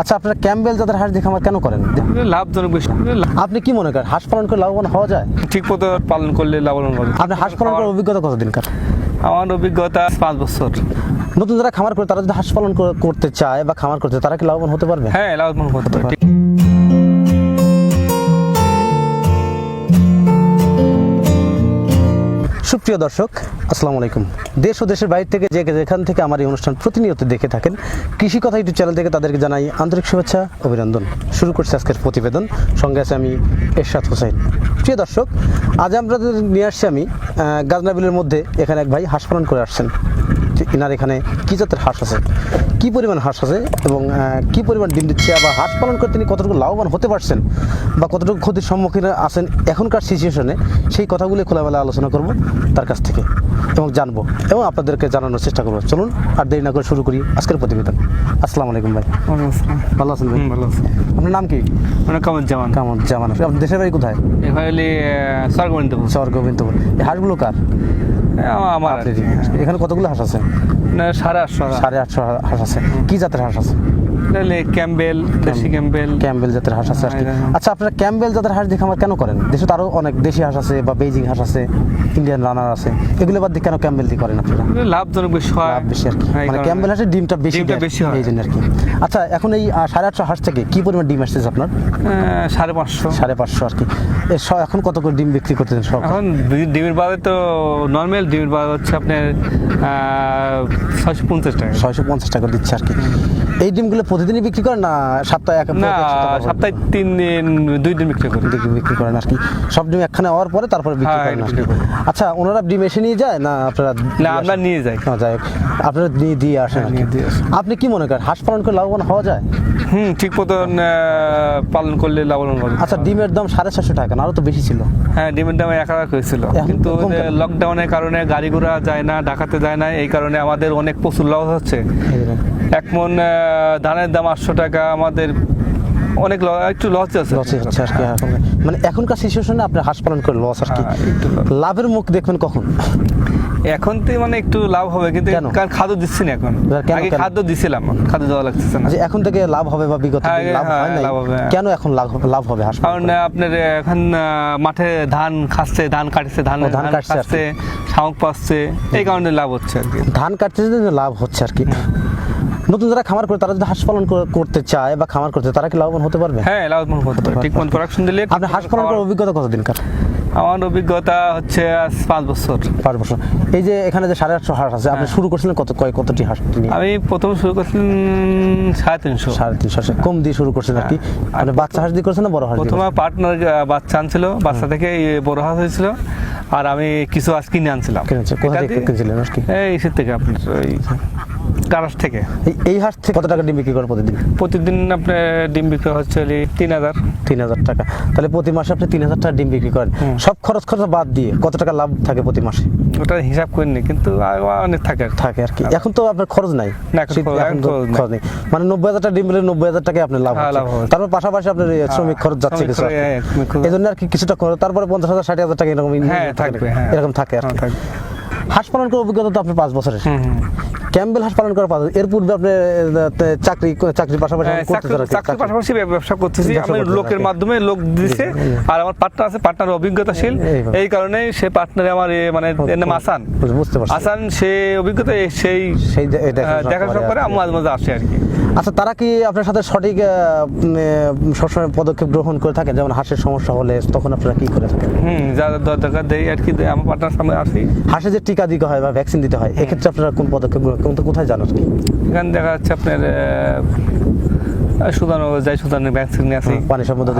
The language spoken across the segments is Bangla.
আচ্ছা আপনারা ক্যাম্বেল যাদের হাঁস দেখে আমার কেন করেন? লাভজনক বেশি। আপনি কি মনে করেন হাঁস পালন করে লাভবান হওয়া যায়? ঠিক মতো পালন করলে লাভবান হবে। আপনি হাঁস পালন করার অভিজ্ঞতা কতদিন কার? আমার অভিজ্ঞতা পাঁচ বছর। নতুন যারা খামার করে তারা যদি হাঁস পালন করতে চায় বা খামার করতে তারা কি লাভবান হতে পারবে? হ্যাঁ লাভবান হতে পারে সুপ্রিয় দর্শক, আসসালামু আলাইকুম। দেশ ও দেশের বাইরে থেকে যে যেখান থেকে আমার এই অনুষ্ঠান প্রতিনিয়ত দেখে থাকেন, কৃষি কথা ইউটিউব চ্যানেল থেকে তাদেরকে জানাই আন্তরিক শুভেচ্ছা, অভিনন্দন। শুরু করছি আজকের প্রতিবেদন। সঙ্গে আছে আমি এরশাদ হোসেন। প্রিয় দর্শক, আজ আমরা নিয়ে আসছি আমি গাজনাবিলের মধ্যে এখানে এক ভাই হাসপালন করে আসছেন। ইনার এখানে কি জাতের হাঁস আছে? কি পরিমাণ হাঁস আছে এবং কি পরিমাণ ডিম দিচ্ছে বা হাঁস পালন করে তিনি কতটুকু লাভবান হতে পারছেন বা কতটুকু ক্ষতির সম্মুখীন আছেন এখনকার সিচুয়েশনে সেই কথাগুলি খোলামেলা আলোচনা করব তার কাছ থেকে এবং জানব এবং আপনাদেরকে জানানোর চেষ্টা করব। চলুন আর দেরি না করে শুরু করি আজকের প্রতিবেদন। আসসালামু আলাইকুম ভাই। ভালো আছেন ভাই? ভালো আছে। আপনার নাম কি? মানে কেমন জামান। কেমন জামান। আপনি আপনার দেশের বাড়ি কোথায়? এবার হলে স্বর্গবন্তপুর শহর গোবিন্দপুর এই হাঁসগুলো কার? আমার এখানে কতগুলো হাঁস আছে? সাড়ে আটশো সাড়ে আটশো হাঁস আছে। কি জাতের হাঁস আছে? ক্যাম্বেল দেশি ক্যাম্বেল। ক্যাম্বেল জাতের হাঁস আছে হ্যাঁ, হ্যাঁ। আচ্ছা আপনারা ক্যাম্বেল জাতের হাঁস দেখে আমার কেন করেন? দেশে তো আরও অনেক দেশি হাঁস আছে বা বেজিং হাঁস আছে ইন্ডিয়ান রানার আছে। এগুলো বাদ দিয়ে কেন ক্যাম্বেল দিয়ে করেন আপনারা? লাভজনক বেশি হয়। লাভ বেশি আর কি। হ্যাঁ, মানে ক্যাম্বেল হাঁসের ডিমটা বেশি ডিমটা বেশি হয়। এই জন্য আর কি। আচ্ছা এখন এই সাড়ে আটশো হাঁস থেকে কি পরিমাণ ডিম আসতেছে আপনার? সাড়ে পাঁচশো। সাড়ে পাঁচশো আর কি। এখন কত করে ডিম বিক্রি করতেছেন সব? এখন ডিমের বাজার তো নর্মাল ডিমের বাজার হচ্ছে আপনার ছয়শো পঞ্চাশ টাকা। ছয়শো পঞ্চাশ টাকা দিচ্ছে আর কি। এই ডিমগুলো প্রতিদিনই বিক্রি করেন না সপ্তাহে এক সপ্তাহ তিন দিন দুই দিন বিক্রি করি। বিক্রি- বিক্রি করেন আর কি। সব ডিম একখানে হওয়ার পরে তারপরে বিক্রি হ্যাঁ, করেন। আচ্ছা ওনারা ডিম এসে নিয়ে যায় না আপনারা না আমরা নিয়ে যাই। না, যাই আপনারা দিয়ে দিয়ে আসেন আসি। আপনি কি মনে করেন হাঁস পালন করে লাভবান হওয়া যায়? হুম ঠিক মতন পালন করলে লাভবান হবে। আচ্ছা ডিমের দাম সাড়ে চারশো টাকা না আরও তো বেশি ছিল। হ্যাঁ ডিমের দাম এক হাজার হয়েছিল এখন কিন্তু লকডাউনের কারণে গাড়ি ঘোড়া যায় না ঢাকাতে যায় না এই কারণে আমাদের অনেক প্রচুর লস হচ্ছে। এক মন ধানের দাম আটশো টাকা আমাদের অনেক একটু লস আছে। লস হচ্ছে আর কি মানে এখনকার সিচুয়েশনে আপনি হাঁস পালন করে লস আর কি। হ্যাঁ, লাভের মুখ দেখবেন কখন? এখন তো মানে একটু লাভ হবে কিন্তু কারণ খাদ্য দিচ্ছি না এখন আগে খাদ্য দিছিলাম খাদ্য দেওয়া লাগতেছে না। যে এখন থেকে লাভ হবে বা বিগত হ্যাঁ, লাভ হ্যাঁ, হয় নাই? লাভ হবে, হ্যাঁ। কেন এখন লাভ লাভ হবে হাঁস কারণ আপনার এখন মাঠে ধান খাচ্ছে ধান কাটছে ধান ধান কাটছে শামুক পাচ্ছে এই কারণে লাভ হচ্ছে আর কি। ধান যেতে লাভ হচ্ছে আর কি। নতুন যারা খামার করে তারা যদি হাঁস পালন করতে চায় বা খামার করতে তারা কি লাভবান হতে পারবে? হ্যাঁ লাভবান হতে পারে ঠিক মতো প্রোডাকশন দিলে আপনি হাঁস পালন করার অভিজ্ঞতা কতদিন কার আমার অভিজ্ঞতা হচ্ছে আজ পাঁচ বছর। পাঁচ বছর। এই যে এখানে যে সাড়ে আটশো হাঁস আছে আপনি শুরু করছিলেন কত কয় কতটি হাঁস নিয়ে? আমি প্রথম শুরু করছিলাম সাড়ে তিনশো। সাড়ে তিনশো হাঁস। কম দিয়ে শুরু করছেন আর কি। আপনি বাচ্চা হাঁস দিয়ে করছেন না বড় হাঁস দিয়ে প্রথমে পার্টনার বাচ্চা আনছিল বাচ্চা থেকে এই বড় হাঁস হয়েছিল আর আমি কিছু আজ কিনে আনছিলাম। কিনেছে কোথা এটা থেকে দিয়ে- কিনেছিলেন আর কি এই ইসের থেকে আপনার ওই গারাস থেকে। এই- হাঁস থেকে কত টাকা ডিম বিক্রি করে প্রতিদিন? প্রতিদিন আপনার ডিম বিক্রি হচ্ছে তিন হাজার। তিন হাজার টাকা। তাহলে প্রতি মাসে আপনি তিন হাজার টাকা ডিম বিক্রি করেন। সব খরচ খরচ বাদ দিয়ে কত টাকা লাভ থাকে প্রতি মাসে? ওটা হিসাব করিনি কিন্তু অনেক থাকে থাকে আর কি। এখন তো আপনার খরচ নাই। খরচ- খরচ নাই। খরচ মানে নব্বই হাজার টাকা ডিম পেলে নব্বই হাজার টাকায় আপনার লাভ হ্যাঁ, লাভ হবে। তারপর পাশাপাশি আপনার শ্রমিক খরচ যাচ্ছে কিছু খরচ, হ্যাঁ, খরচ। এই জন্য আর কি কিছুটা করে তারপরে পঞ্চাশ হাজার ষাট হাজার টাকা এরকম হ্যাঁ, থাকবে, হ্যাঁ। এরকম থাকে আর কি। হ্যাঁ, হাঁস পালন করার অভিজ্ঞতা তো আপনার পাঁচ বছরের। ক্যাম্বেল হাঁস পালন করার এর পূর্বে আপনি চাকরি চাকরির পাশাপাশি হ্যাঁ, চাকরির পাশাপাশি ব্যবসা করতেছি। আমি লোকের মাধ্যমে লোক দিছে। আর আমার পার্টনার আছে পার্টনার অভিজ্ঞতাশীল। এই কারণে সে পার্টনারে আমার মানে এর নাম আসান। বুঝতে পারছি। আসান সে অভিজ্ঞতা সেই সেই যে- দেখাশোনা করে মাঝে মাঝে আসে আর কি। আচ্ছা তারা কি আপনার সাথে সঠিক সবসময় পদক্ষেপ গ্রহণ করে থাকেন যেমন হাঁসের সমস্যা হলে তখন আপনারা কি করে থাকেন? হুম যা যা দরকার দেয় আর কি দেয়, আমার পার্টনার সামনে আসি। হাঁসে যে টিকা দিতে হয় বা ভ্যাকসিন দিতে হয় এক্ষেত্রে আপনারা কোন পদক্ষেপ গ্রহণ কোথায় জানো কি এখানে দেখা যাচ্ছে আপনার সুদানো যাই সুদানের ভ্যাকসিন আসি। পানি সম্বন্ধে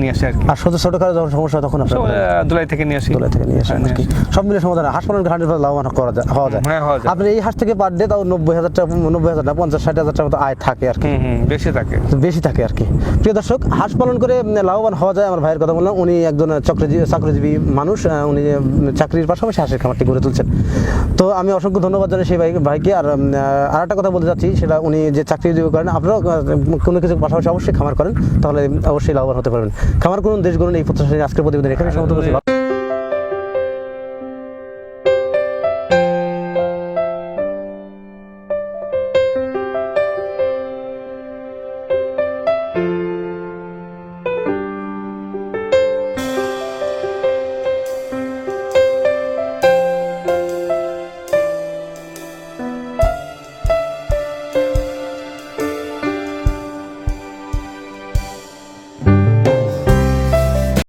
নিয়ে আসি আর কি। আর ছোট ছোট কারও যখন সমস্যা তখন আপনারা দুলাই থেকে নিয়ে আসি। দোলাই থেকে নিয়ে আসেন আর কি সব মিলে সমাধান। হাঁস পালন হান্ড্রেড লাভবান করা যায় হওয়া যায়। হ্যাঁ, হওয়া যায়। আপনি এই হাঁস থেকে পার ডে তাও নব্বই হাজার টাকা নব্বই হাজার না পঞ্চাশ ষাট হাজার টাকা মতো আয় থাকে আর কি। বেশি থাকে। বেশি থাকে আর কি। প্রিয় দর্শক হাঁস পালন করে লাভবান হওয়া যায় আমার ভাইয়ের কথা বললাম। উনি একজন চাকরিজীবী চাকরিজীবী মানুষ উনি চাকরির পাশাপাশি হাঁসের খামারটি গড়ে তুলছেন। তো আমি অসংখ্য ধন্যবাদ জানাই সেই ভাই ভাইকে। আর আর একটা কথা বলতে চাচ্ছি সেটা উনি যে চাকরিজীবী করেন আপনারাও কোনো কিছু পাশাপাশি অবশ্যই খামার করেন, তাহলে অবশ্যই লাভবান হতে পারবেন। খামার করুন, দেশ করুন এই প্রত্যাশা আজকের প্রতিবেদন এখানে সমস্ত